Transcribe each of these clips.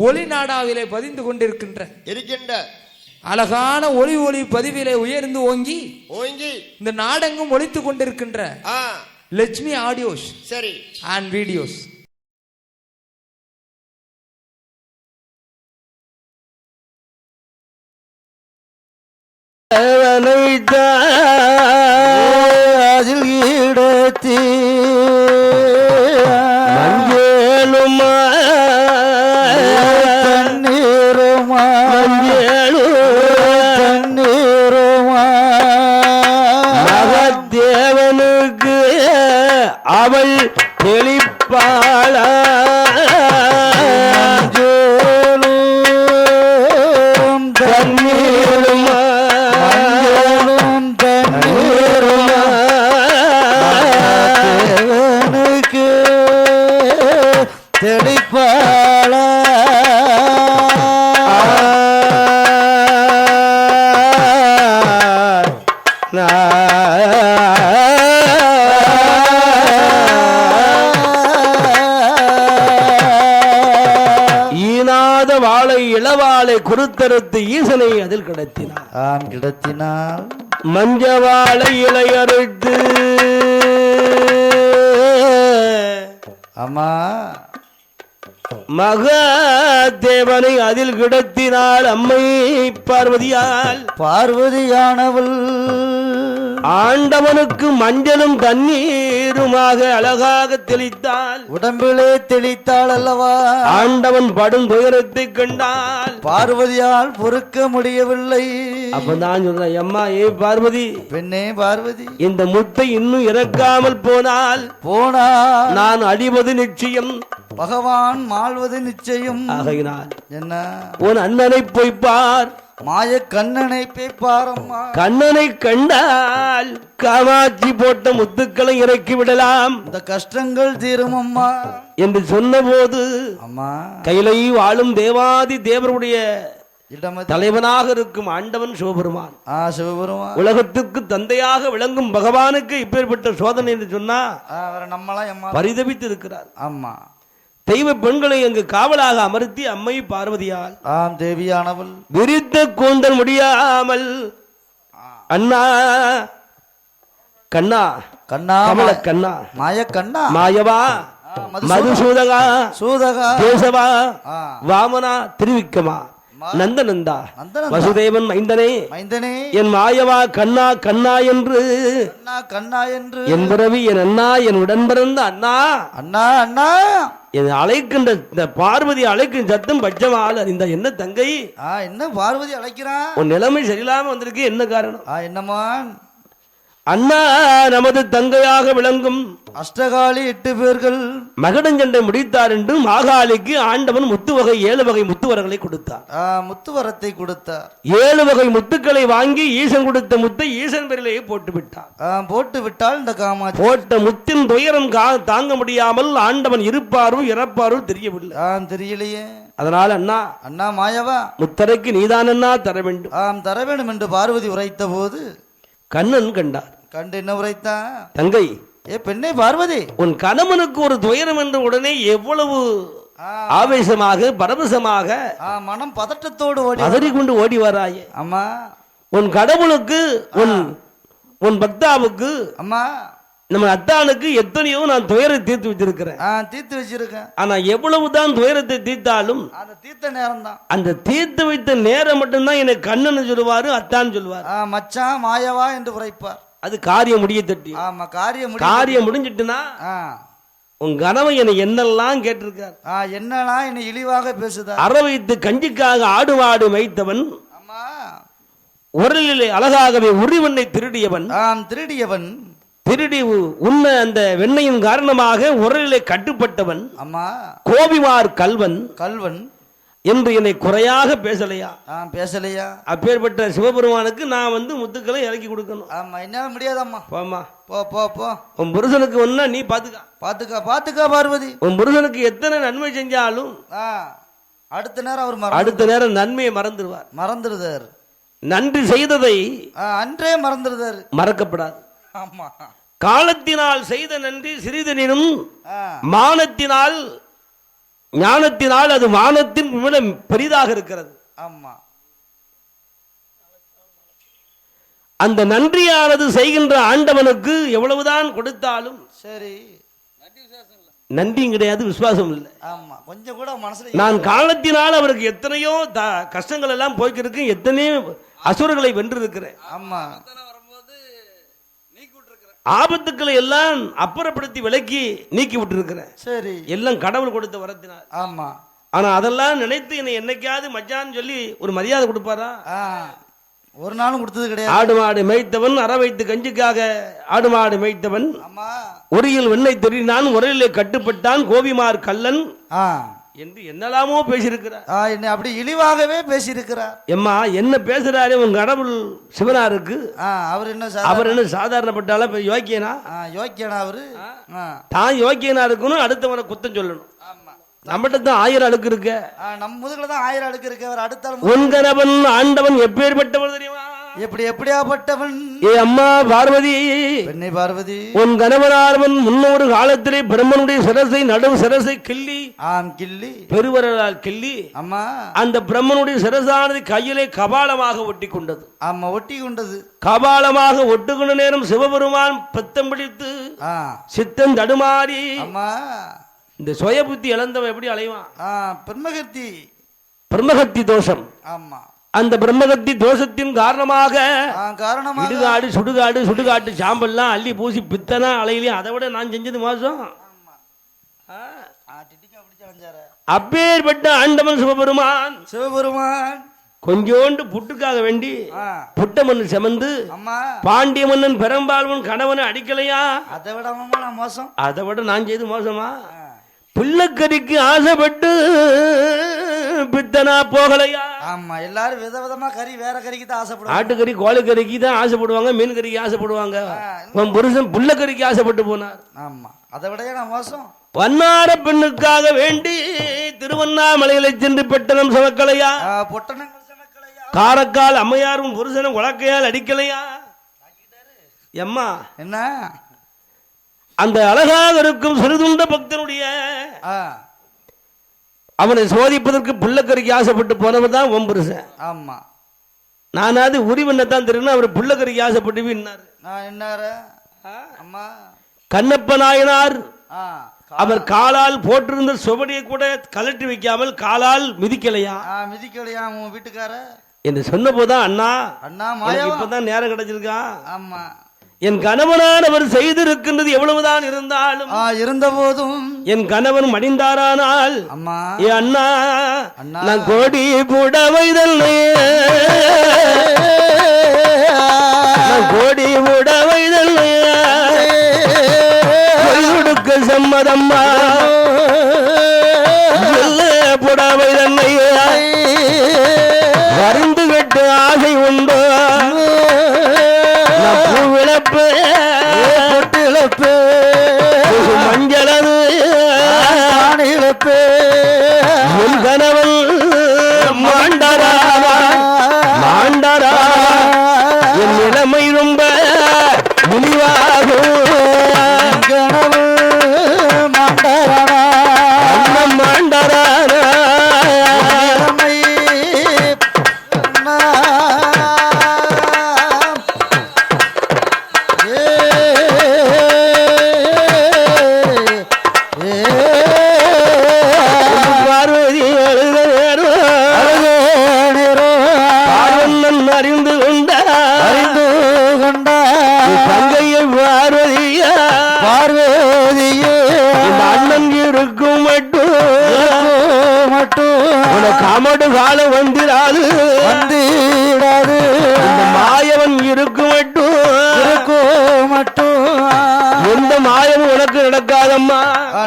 ஒளி நாடாவிலே பதிந்து கொண்டிருக்கின்ற இருக்கின்ற அழகான ஒளி ஒளி பதிவிலே உயர்ந்து ஓங்கி ஓங்கி இந்த நாடெங்கும் ஒழித்து கொண்டிருக்கின்ற லட்சுமி ஆடியோஸ் சரி. அண்ட் வீடியோஸ் அதில் அவள் தெளிப்பா இளவாளை குருத்தரத்து ஈசனை அதில் கிடத்தினார். ஆம் கிடத்தினால். மஞ்ச வாழை இளையறுத்து அம்மா மகாதேவனை அதில் கிடத்தினாள் அம்மை பார்வதியால். பார்வதியானவள். ஆண்டவனுக்கு மஞ்சளும் தண்ணீருமாக அழகாக தெளித்தாள். உடம்பிலே தெளித்தாள் அல்லவா? ஆண்டவன் படும் துயரத்தை கண்டால் பார்வதியால் பொறுக்க முடியவில்லை. அப்பதான் சொல்ற அம்மா ஏ பார்வதி பெண்ணே பார்வதி. இந்த முட்டை இன்னும் இறக்காமல் போனால் போனா நான் அடிவது நிச்சயம். பகவான் மாழ்வது நிச்சயம். ஆகையினால் என்ன? உன் அண்ணனை போய் பார். மாய கண்ணனை பேப்பாரம்மா கண்ணனை கண்டால் காமாட்சி போட்ட முத்துக்களை இறக்கி விடலாம். இந்த கஷ்டங்கள் தீரும் அம்மா. என்று சொன்னபோது அம்மா. கைலை வாழும் தேவாதி தேவருடைய தலைவனாக இருக்கும் ஆண்டவன் சிவபெருமான். ஆ சிவபெருமா உலகத்துக்கு தந்தையாக விளங்கும் பகவானுக்கு இப்பேற்பட்ட சோதனை என்று சொன்னா பரிதபித்து இருக்கிறார் ஆமா. தெய்வ பெண்களை அங்கு காவலாக அமர்த்தி அம்மை பார்வதியால். ஆம் தேவியானவள். விரித்த கூந்தல் முடியாமல். அண்ணா கண்ணா கண்ணா கமல கண்ணா மாய கண்ணா. மாயவா மதுசூதகா. சூதகா. கேசவா. வாமனா திருவிக்கமா நந்தநந்தா. வசுதேவன் மைந்தனே மைந்தனே. என் மாயவா கண்ணா கண்ணா என்று. கண்ணா கண்ணா என்று. என் பிறவி என் அண்ணா என் உடன் பிறந்த அண்ணா. அண்ணா அண்ணா. அழைக்கின்ற இந்த பார்வதி அழைக்கும் சத்தம் பட்சமால் அறிந்த என்ன தங்கை? ஆ என்ன பார்வதி அழைக்கிறான்? உன் நிலைமை சரியில்லாம வந்திருக்கு என்ன காரணம்? ஆ என்னம்மா? அண்ணா நமது தங்கையாக விளங்கும் அஷ்டகாலி எட்டு பேர்கள் மகடஞ்சண்டை முடித்தார் என்று மாகாளிக்கு ஆண்டவன் முத்து வகை ஏழு வகை முத்துவரங்களை கொடுத்தார். முத்துவரத்தை கொடுத்தார். ஏழு வகை முத்துக்களை வாங்கி ஈசன் கொடுத்த முத்தை ஈசன் பேரிலேயே போட்டு விட்டார். போட்டு விட்டால் இந்த காமாட்சி. போட்ட முத்தின் துயரம் தாங்க முடியாமல் ஆண்டவன் இருப்பாரோ இறப்பாரோ தெரியவில்லை. தெரியலையே. அதனால அண்ணா அண்ணா மாயவா? முத்தரைக்கு நீதான் அண்ணா தர வேண்டும். ஆம் தர வேண்டும் என்று பார்வதி உரைத்த போது கண்ணன் கண்டார். கண்டு என்ன உரைத்தான்? தங்கை ஏ பெண்ணே பார்வதி. உன் கணவனுக்கு ஒரு துயரம் என்ற உடனே எவ்வளவு ஆவேசமாக பரவசமாக மனம் பதட்டத்தோடு ஓடி பதறிக்கொண்டு ஓடி வராயே. அம்மா. உன் கடவுளுக்கு உன் உன் பக்தாவுக்கு அம்மா. நம்ம அத்தானுக்கு எத்தனையோ நான் துயரை தீர்த்து வச்சிருக்கிறேன். தீர்த்து வச்சிருக்கேன். ஆனா எவ்வளவுதான் துயரத்தை தீர்த்தாலும் அந்த தீர்த்த நேரம் தான் அந்த தீர்த்து வைத்த நேரம் மட்டும்தான் என்னை கண்ணன் சொல்லுவாரு அத்தான் சொல்லுவார். மச்சான் மாயவா என்று உரைப்பார் அது காரியம் முடிய தட்டி. ஆமா காரியம் காரியம் முடிஞ்சிட்டுனா உன் கணவன் என்னை என்னெல்லாம் கேட்டிருக்கார். ஆ என்னலாம் என்னை இழிவாக பேசுதா அற வைத்து கஞ்சிக்காக ஆடு மாடு மேய்த்தவன் உரலிலே அழகாகவே உரிவண்ணை திருடியவன் திருடியவன். திருடி உ- உண்ண அந்த வெண்ணையின் காரணமாக உரலிலே கட்டுப்பட்டவன் அம்மா. கோபிமார் கல்வன் கல்வன். என்று என்னை குறையாக பேசலையா? பேசலையா? அப்பேற்பட்ட சிவபெருமானுக்கு நான் வந்து முத்துக்களை இறக்கி கொடுக்கணும். ஆமா என்னால முடியாதம்மா. போம்மா. போ போ போ. உன் புருஷனுக்கு ஒன்னா நீ பாத்துக்க. பாத்துக்கா பாத்துக்கா பார்வதி. உன் புருஷனுக்கு எத்தனை நன்மை செஞ்சாலும் ஆ அடுத்த நேரம் அவர் அடுத்த நேரம் நன்மையை மறந்துடுவார். மறந்துடுதார். நன்றி செய்ததை அன்றே மறந்துடுதார். மறக்கப்படாது. ஞானத்தினால் அது வானத்தின் விட பெரிதாக இருக்கிறது. ஆமா. அந்த நன்றியானது செய்கின்ற ஆண்டவனுக்கு எவ்வளவுதான் கொடுத்தாலும் சரி. நன்றியும் கிடையாது விசுவாசம் இல்லை. ஆமா. கொஞ்சம் கூட மனசுல நான் காலத்தினால் அவருக்கு எத்தனையோ கஷ்டங்கள் எல்லாம் போய்க்கிருக்கு எத்தனையோ அசுரர்களை வென்றிருக்கிறேன். ஆமா. ஆபத்துக்களை எல்லாம் அப்புறப்படுத்தி விலக்கி நீக்கி விட்டுருக்கிறேன் சரி. எல்லாம் கடவுள் கொடுத்த வரத்தினார் ஆமா. ஆனா அதெல்லாம் நினைத்து என்னை என்னைக்காவது மச்சான்னு சொல்லி ஒரு மரியாதை கொடுப்பாரா? ஒரு நாளும் கொடுத்தது கிடையாது. ஆடு மாடு மேய்த்தவன் அற வைத்து கஞ்சிக்காக ஆடு மாடு மேய்த்தவன் ஒரியில் வெண்ணை தெரினான் உரையிலே கட்டுப்பட்டான் கோபிமார் கல்லன் ஆ. என்று என்னெல்லாமோ பேசியிருக்கிறார். ஆ என்னை அப்படி இழிவாகவே பேசியிருக்கிறார். எம்மா என்ன பேசுறாரு உன் கடவுள் சிவனாருக்கு? ஆ அவர் என்ன அவர் என்ன சாதாரணப்பட்டால இப்ப யோக்கியனா? யோக்கியனா அவரு? தான் யோக்கியனா இருக்கணும் அடுத்தவனை குத்தம் சொல்லணும். ஆமா. நம்மகிட்ட தான் ஆயிரம் அழுக்கு இருக்க. நம்ம முதுகுல தான் ஆயிரம் அடுக்கு இருக்கு. அவர் அடுத்த உன் கணவன் ஆண்டவன் எப்பேற்பட்டவன் தெரியுமா? எப்படி எப்படியாப்பட்டவன்? ஏ அம்மா பார்வதி பெண்ணை பார்வதி. உன் கணவனார்வன் முன்னொரு காலத்திலே பிரம்மனுடைய சிரசை நடுவு சிரசை கிள்ளி ஆம் கிள்ளி. பெருவரலால் கிள்ளி அம்மா. அந்த பிரம்மனுடைய சிரசானது கையிலே கபாலமாக ஒட்டி கொண்டது. ஆமா ஒட்டி கொண்டது. கபாலமாக ஒட்டுக்கொண்ட நேரம் சிவபெருமான் பெத்தம் பிடித்து சித்தம் தடுமாறி அம்மா. இந்த சுய புத்தி இழந்தவன் எப்படி அலைவான்? பிரம்மகத்தி. பிரம்மகத்தி தோஷம். ஆமா. அந்த பிரம்மகத்தி தோஷத்தின் காரணமாக இடுகாடு சுடுகாடு சுடுகாட்டு சாம்பல்லாம் அள்ளி பூசி பித்தனா அலையிலையும் அதை விட நான் செஞ்சது மோசம். அப்பேற்பட்ட ஆண்டவன் சிவபெருமான் சிவபெருமான். கொஞ்சோண்டு புட்டுக்காக வேண்டி புட்ட மண்ணு செமந்து பாண்டிய மன்னன் பெரும்பால்வன் கணவனை அடிக்கலையா? அதை விட மோசம். அதை விட நான் செய்து மோசமா. பிள்ளைக்கறிக்கு ஆசைப்பட்டு பித்தனா போகலையா? ஆமா எல்லாரும் விதவிதமா கறி வேற கறிக்கு தான் ஆசைப்படுவாங்க. ஆட்டுக்கறி கோழிக்கறிக்கு தான் ஆசைப்படுவாங்க மீன் கறிக்கு ஆசைப்படுவாங்க உன் புருஷன் புள்ளக்கறிக்கு ஆசைப்பட்டு போனார். ஆமா அதை விட நான் மோசம்? வண்ணார பெண்ணுக்காக வேண்டி திருவண்ணாமலையில சென்று பெட்டனம் சமக்கலையா? சமக்கலையா? காரக்கால் அம்மையாரும் புருஷனும் உலக்கையால் அடிக்கலையா? எம்மா என்ன? அந்த அழகாக இருக்கும் சிறுதுண்ட பக்தனுடைய அவனை சோதிப்பதற்கு புள்ளக்கறிக்கு ஆசைப்பட்டு போனவர் தான் உன் புருஷன். ஆமா. நானாவது உரிவண்ணத்தான் தெரியும் அவர் புள்ளக்கறிக்கு ஆசைப்பட்டு என்னார? அம்மா. கண்ணப்ப நாயனார் அவர் காலால் போட்டிருந்த சுவடியை கூட கலட்டி வைக்காமல் காலால் மிதிக்கலையா? மிதிக்கலையா உன் வீட்டுக்கார என்று சொன்னபோதான் அண்ணா அண்ணா மாயா இப்பதான் நேரம் கிடைச்சிருக்கா? ஆமா. என் கணவனான் அவர் செய்திருக்கின்றது எவ்வளவுதான் இருந்தாலும் இருந்த போதும் என் கணவன் மடிந்தாரானால் அம்மா ஏ அண்ணா. நான் கோடி புடவைதல்லே நான் கோடி புடவைதல்லே கொடுக்க சம்மதம்மா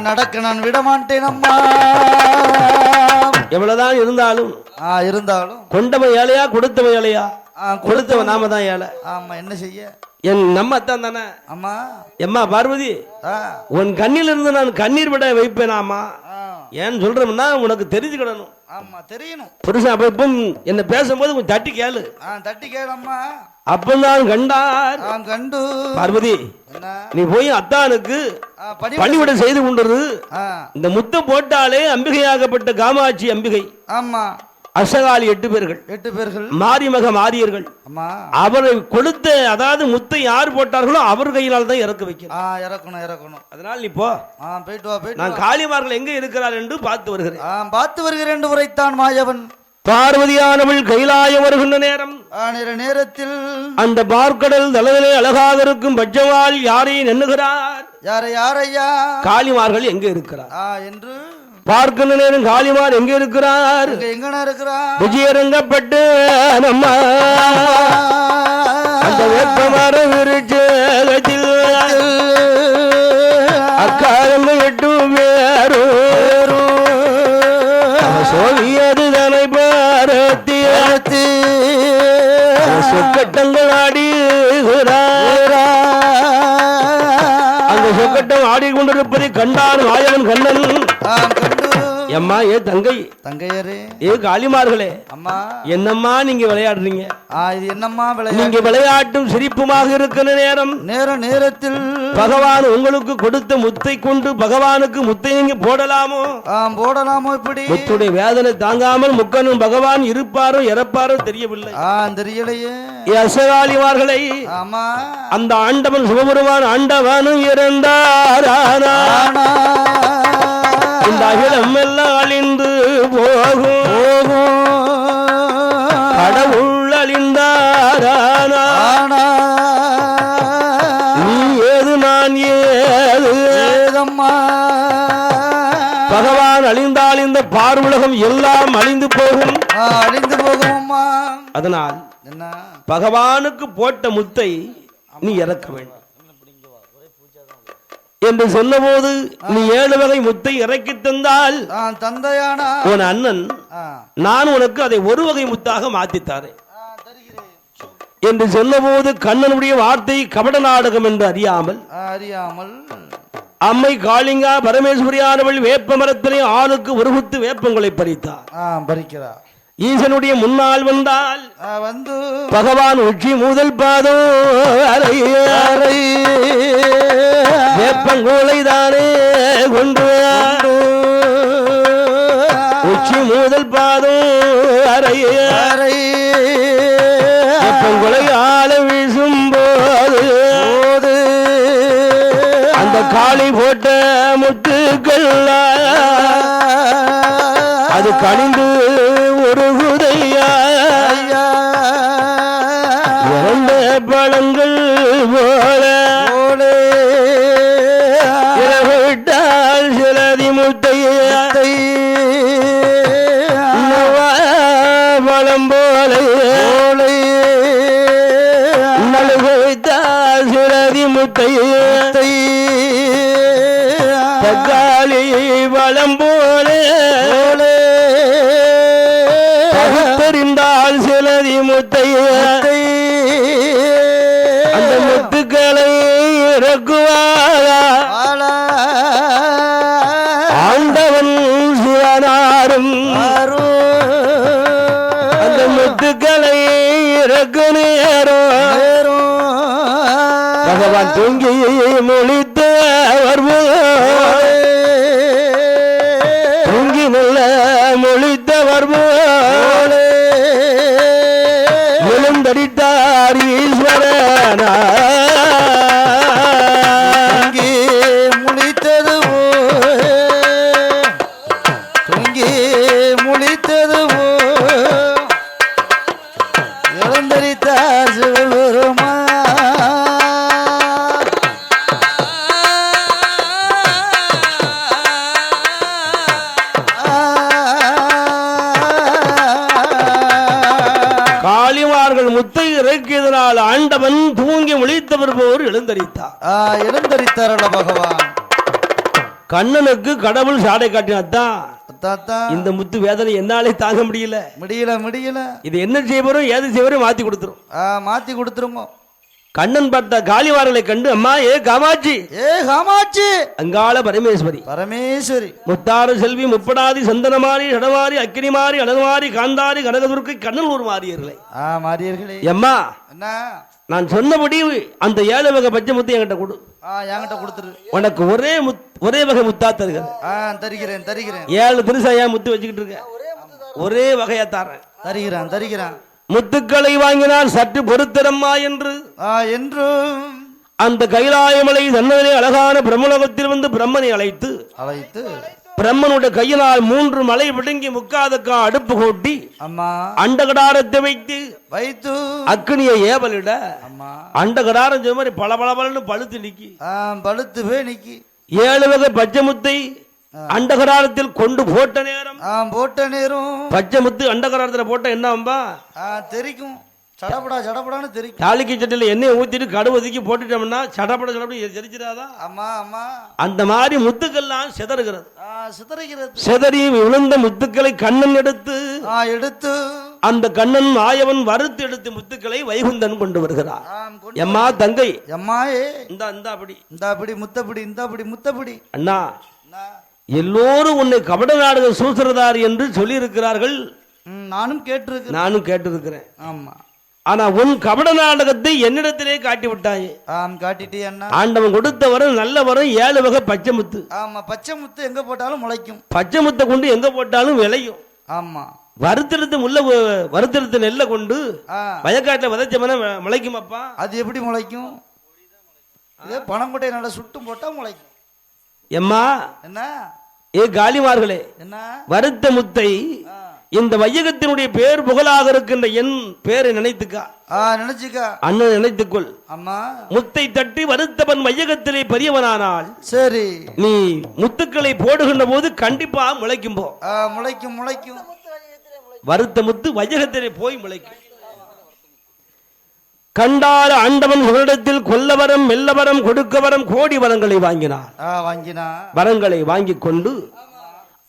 நடக்க நான் விட மாட்டேன் அம்மா. எவ்வளவுதான் இருந்தாலும் இருந்தாலும். கொண்டவன் ஏழையா கொடுத்தவன் ஏழையா? கொடுத்தவன். நாம தான் ஏழை. ஆமா என்ன செய்ய? என் நம்ம அத்தான் தானே? அம்மா. எம்மா பார்வதி உன் கண்ணிலிருந்து நான் கண்ணீர் விட வைப்பேனாமா ஏன்னு சொல்றோம்னா உனக்கு தெரிஞ்சுக்கிடணும். ஆமா தெரியணும். புருஷன் அப்ப என்ன பேசும்போது தட்டி கேளு. தட்டி கேளம்மா அப்பந்தான் கண்டார். கண்டு. பார்வதி நீ போய் அத்தானுக்கு பணிவிடை செய்து. கொண்டது. இந்த முத்தை போட்டாலே அம்பிகையாகப்பட்ட காமாட்சி அம்பிகை. ஆமா. அசகாலி எட்டு பேர்கள். எட்டு பேர்கள். மாரிமக மாரியர்கள். அவரை கொடுத்த அதாவது முத்தை யார் போட்டார்களோ அவர் கையினால் தான் இறக்க வைக்கிறார் ஆ இறக்கணும் இறக்கணும். அதனால் நீ போ. போயிட்டு வா நான் காளிமார்கள் எங்க இருக்கிறார் என்று பார்த்து வருகிறேன். பார்த்து வருகிறேன் என்று உரைத்தான் மாயவன். பார்வதியானவள் கைலாயம் வருகின்ற நேரம். நேரத்தில் அந்த பார்க்கடல் தளவிலே அழகாக இருக்கும் பட்சவால் யாரை எண்ணுகிறார் யாரை யாரையா? காளிமார்கள் எங்க இருக்கிறார்? என்று பார்க்கின்ற நேரம் காளிமார் எங்க இருக்கிறார்? இங்க எங்கன இருக்கிறா விஜயரங்கப்பட்டு நம்ம அந்த வேப்பமர விருட்சத்தில் ஆடிக்கொண்டிருப்பதை கண்டான் மாயவன் கண்ணன். எம்மா ஏ தங்கை. தங்கையரே. ஏ காளிமார்களே. அம்மா. என்னம்மா நீங்க விளையாடுறீங்க? இது என்னம்மா நீங்க விளையாட்டும் சிரிப்புமாக இருக்கிற நேரம். நேர நேரத்தில். பகவான் உங்களுக்கு கொடுத்த முத்தை கொண்டு பகவானுக்கு முத்தை நீங்க போடலாமோ? போடலாமோ இப்படி? முத்துடைய வேதனை தாங்காமல் முக்கனும் பகவான் இருப்பாரோ இறப்பாரோ தெரியவில்லை. ஆ தெரியலையே. ஏ அசகாலிமார்களை ஆமா. அந்த ஆண்டவன் சிவபெருமான் ஆண்டவனும் இறந்தார் ஆனால் ஆனா. இந்த அகிலம் எல்லாம் அழிந்து போகும். கடவுள் அழிந்தார் ஆனால் ஆனா நீ ஏது நான் ஏது? ஏதம்மா? பகவான் அழிந்தால் இந்த பார்வுலகம் எல்லாம் அழிந்து போகும். அழிந்து போகுமம்மா அதனால் என்ன? பகவானுக்கு போட்ட முத்தை நீ இறக்க வேண்டும். என்று சொன்னபோது நீ ஏழு வகை முத்தை இறக்கி தந்தால் நான் தந்தையானா? உன் அண்ணன் நான் உனக்கு அதை ஒரு வகை முத்தாக தருகிறேன். என்று சொன்னபோது கண்ணனுடைய வார்த்தை கபட நாடகம் என்று அறியாமல் அறியாமல். அம்மை காளிங்கா பரமேஸ்வரியானவள் வேப்ப மரத்திலே ஆளுக்கு ஒரு குத்து வேப்பங்களை பறித்தார். ஆ பறிக்கிறா ஈசனுடைய முன்னால் வந்தால் வந்து. பகவான் உச்சி முதல் அறையே. வேப்பங்கோலை தானே கொண்டு உச்சி முதல் பாதம் அறையே. அறை வேப்பங்கொலை ஆள வீசும் போது. போது. அந்த காளி போட்ட முத்துக்கள் பழங்கள் போல. சிவனாரும் அந்த முத்துக்களை இறக்கு நேரம். பகவான் தூங்கி முழித்த ஆண்டவன் தூங்கி முழித்தவர் போர் எழுந்தரித்தார். இழந்தரித்தாரல பகவான். கண்ணனுக்கு கடவுள் சாடை காட்டினாத்தான் இந்த முத்து வேதனை என்னாலே தாங்க முடியல. முடியல முடியல. இது என்ன செய்வரும் ஏது செய்வரும் மாத்தி கொடுத்துரும். மாத்தி கொடுத்துருங்க. கண்ணன் பார்த்த காளிவார்களை கண்டு அம்மா ஏ காமாட்சி! ஏ காமாட்சி! அங்காள பரமேஸ்வரி. பரமேஸ்வரி. முத்தாறு செல்வி முப்படாதி சந்தனமாரி சடமாரி அக்கினிமாரி அனல்மாரி காந்தாரி கனகதுர்க்கை கண்ணனூர் மாறியர்களை ஆ மாரியர்களே. எம்மா என்ன? நான் சொன்னபடி அந்த ஏழு வகை பச்சை முத்து என்கிட்ட கொடு. என்கிட்ட கொடுத்துரு. உனக்கு ஒரே முத் ஒரே வகை முத்தா தருகிறேன். ஆ தருகிறேன் தருகிறேன். ஏழு திருசாயா முத்து வச்சுக்கிட்டு இருக்க. ஒரே வகையா தரேன். தருகிறான் தருகிறான். முத்துக்களை வாங்கினால் சற்று பொறுத்திரம்மா என்று. ஆ என்றும் அந்த கைலாயமலை தன்னதிலே அழகான பிரம்மலோகத்தில் வந்து பிரம்மனை அழைத்து அழைத்து. பிரம்மனுடைய கையினால் மூன்று மலை விடுங்கி முக்காதக்கா அடுப்பு கூட்டி அம்மா. அண்டகடாரத்தை வைத்து வைத்து. அக்னியை ஏவலிட அண்டகடாரம் மாதிரி பல பல பலன்னு பழுத்து நிக்கி. பழுத்து போய் நிக்கி. ஏழு வகை பச்சை முத்தை அண்டகடாரத்தில் கொண்டு போட்ட நேரம் போட்ட நேரம். பச்சை முத்து அண்டகடாரத்துல போட்ட என்ன அம்பா? தெரிக்கும். சடபடா சடபடான்னு தெரிக்கும். தாளிக்கு சட்டியில் எண்ணெயை ஊத்திட்டு கடுவதுக்கி போட்டுட்டோம்னா சடப்பட சடப்பட தெரிச்சிடாதா அம்மா அம்மா. அந்த மாதிரி முத்துக்கள்லாம் சிதறுகிறது. சிதறுகிறது. சிதறி விழுந்த முத்துக்களை கண்ணன் எடுத்து ஆ எடுத்து. அந்த கண்ணன் மாயவன் வறுத்து எடுத்து முத்துக்களை வைகுந்தன் கொண்டு வருகிறார். எம்மா தங்கை? எம்மாயே. இந்த இந்த அப்படி. முத்தப்படி இந்தாப்படி முத்தப்படி. அண்ணா அண்ணா. எல்லோரும் உன்னை கபட நாடகம் சூசுறதார் என்று சொல்லியிருக்கிறார்கள். நானும் கேட்டிருக்கிறேன். நானும் கேட்டிருக்கிறேன். ஆமா. ஆனா உன் கபட நாடகத்தை என்னிடத்திலே காட்டி விட்டாய் ஆம் காட்டிட்டே ஆண்டவன் கொடுத்த வரம் நல்ல வரம் ஏழு வகை பச்சை முத்து. ஆமா பச்சை முத்து எங்க போட்டாலும் முளைக்கும். பச்சை முத்தை கொண்டு எங்க போட்டாலும் விளையும். ஆமா. வறுத்தெடுத்து முல்ல வறுத்தெடுத்த நெல்லை கொண்டு வயக்காட்டில் விதைச்சவன முளைக்குமாப்பா. அது எப்படி முளைக்கும்? இதே பனங்கொட்டையை நல்லா சுட்டும் போட்டா முளைக்கும். எம்மா என்ன? ஏ காளிமார்களே என்ன? வருத்த முத்தை. இந்த வையகத்தினுடைய பேர் புகழாக இருக்கின்ற என் பேரை நினைத்துக்கா? நினைச்சுக்கா. அண்ணன் நினைத்துக்கொள். அம்மா. முத்தை தட்டி வருத்தவன் வையகத்திலே பெரியவனானால் சரி. நீ முத்துக்களை போடுகின்ற போது கண்டிப்பா முளைக்கும் போ. முளைக்கும் முளைக்கும். வருத்த முத்து வையகத்திலே போய் முளைக்கும். கண்டார ஆண்டவன் இவரிடத்தில் கொல்லவரம் மெல்லவரம் கொடுக்கவரம் கோடி வரங்களை வாங்கினார். ஆ வாங்கினா வரங்களை வாங்கிக் கொண்டு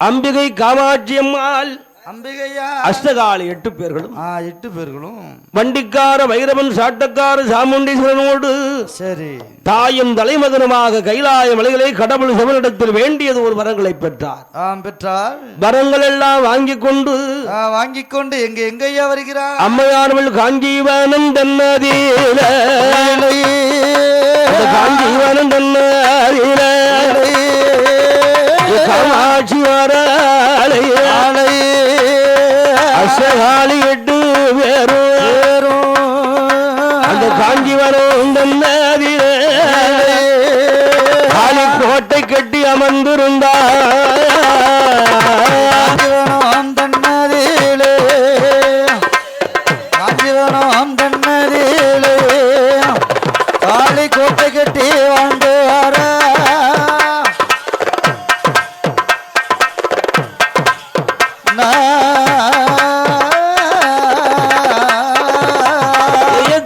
அம்பிகை காமாட்சி அம்மாள் அம்பிகையா? அஷ்டகாலி எட்டு பேர்களும். எட்டு பேர்களும். வண்டிக்கார வைரவன் சாட்டக்கார சாமுண்டீஸ்வரனோடு சரி. தாயும் தலைமகனுமாக கைலாய மலைகளை கடவுள் சிவனிடத்தில் வேண்டியது ஒரு வரங்களை பெற்றார். ஆம் பெற்றார். வரங்கள் எல்லாம் வாங்கிக் கொண்டு ஆ வாங்கிக் கொண்டு எங்க எங்கய்யா வருகிறார்? அம்மையானவள் காஞ்சீவனம் தன்னதீல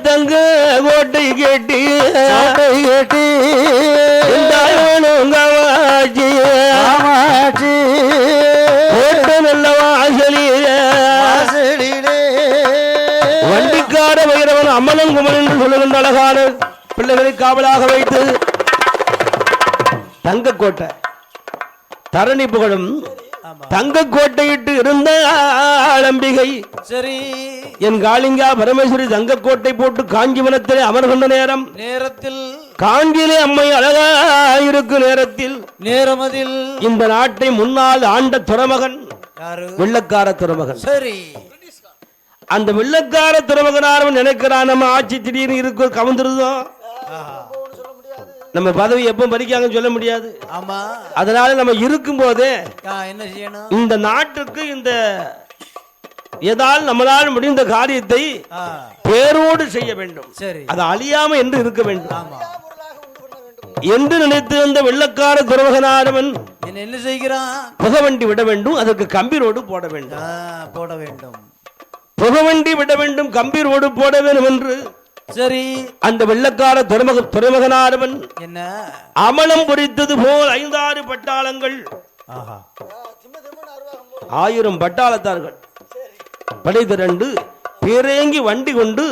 தங்க கோட்டை கட்டி கோட்டை கட்டி இருந்தாலும் காமாட்சி கோட்டை நல்ல வாசலில வாசலிலே. வண்டிக்கார வைரவன் அம்மனம் குமரன் என்று சொல்லுகின்ற அழகான பிள்ளைகளை காவலாக வைத்து தங்கக்கோட்டை தரணி புகழும் தங்கக்கோட்டையிட்டு இருந்த அம்பிகை சரி. என் காளிங்கா பரமேஸ்வரி தங்கக்கோட்டை போட்டு காஞ்சிவனத்திலே அமர்கின்ற நேரம். நேரத்தில் காஞ்சியிலே அம்மை அழகா இருக்கும் நேரத்தில் நேரமதில் இந்த நாட்டை முன்னால் ஆண்ட துறமகன் வெள்ளக்கார துறமகன். சரி. அந்த வெள்ளக்கார துறமகனாரவன் நினைக்கிறான் நம்ம ஆட்சி திடீர்னு இருக்கு கவர்ந்துருதோம் ஆஹா. நம்ம பதவி எப்போ பறிக்காங்கன்னு சொல்ல முடியாது. ஆமா. அதனால நம்ம இருக்கும் போதே என்ன செய்யணும்? இந்த நாட்டுக்கு இந்த ஏதால் நம்மளால் முடிந்த காரியத்தை பேரோடு செய்ய வேண்டும். சரி. அது அழியாம என்று இருக்க வேண்டும். ஆமா. என்று நினைத்து அந்த வெள்ளக்கார துறவகனாரவன் என்ன செய்கிறான்? புகவண்டி விட வேண்டும் அதற்கு கம்பி ரோடு போட வேண்டும். போட வேண்டும். புகவண்டி விட வேண்டும் கம்பி ரோடு போட வேண்டும் என்று சரி. அந்த வெள்ளக்கார துறைமுக துறைமுகனாரவன் என்ன? அமலம் பொறித்தது போல் ஐந்தாறு பட்டாளங்கள். ஆஹா. ஆயிரம் பட்டாளத்தார்கள். படை திரண்டு பேரேங்கி வண்டி கொண்டு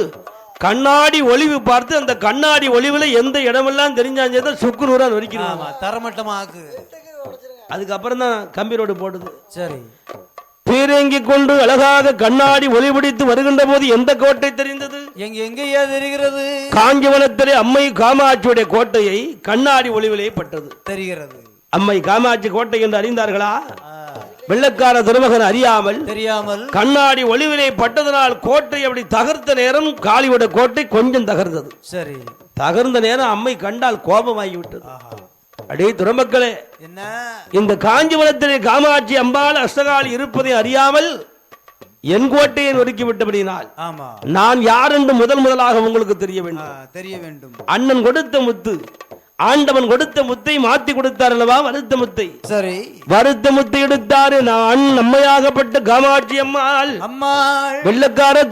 கண்ணாடி ஒளிவு பார்த்து அந்த கண்ணாடி ஒளிவுல எந்த இடமெல்லாம் தெரிஞ்சாஞ்சதை சுக்கு நூறா நொறுக்கிறாங்க ஆமா தரமட்டமா ஆக்கு. அதுக்கப்புறம் தான் கம்பி ரோடு போடுது சரி. பீரங்கி கொண்டு அழகாக கண்ணாடி ஒளிபிடித்து வருகின்ற போது எந்த கோட்டை தெரிந்தது? எங்க எங்கேயா தெரிகிறது? காஞ்சிவனத்திலே அம்மை காமாட்சியுடைய கோட்டையை கண்ணாடி ஒளிவிலே பட்டது. தெரிகிறது. அம்மை காமாட்சி கோட்டை என்று அறிந்தார்களா? வெள்ளக்கார திருமகன் அறியாமல் தெரியாமல் கண்ணாடி ஒளிவிலே பட்டதனால் கோட்டை அப்படி தகர்த்த நேரம் காளியோட கோட்டை கொஞ்சம் தகர்ந்தது. சரி. தகர்ந்த நேரம் அம்மை கண்டால் கோபமாகி விட்டது அடே துறமக்களே என்ன? இந்த காஞ்சிபுரத்திலே காமாட்சி அம்பாள் அஷ்டகாளி இருப்பதை அறியாமல் என் கோட்டையை ஆமா. நான் யார் என்று முதல் முதலாக உங்களுக்கு தெரிய வேண்டும். தெரிய வேண்டும். அண்ணன் கொடுத்த முத்து ஆண்டவன் கொடுத்த முத்தை மாத்தி கொடுத்தார் அல்லவா? வருத்த முத்தை. சரி. வருத்த முத்தை எடுத்தாரு. நான் அம்மையாகப்பட்ட காமாட்சி அம்மாள். அம்மாள். வெள்ளக்கார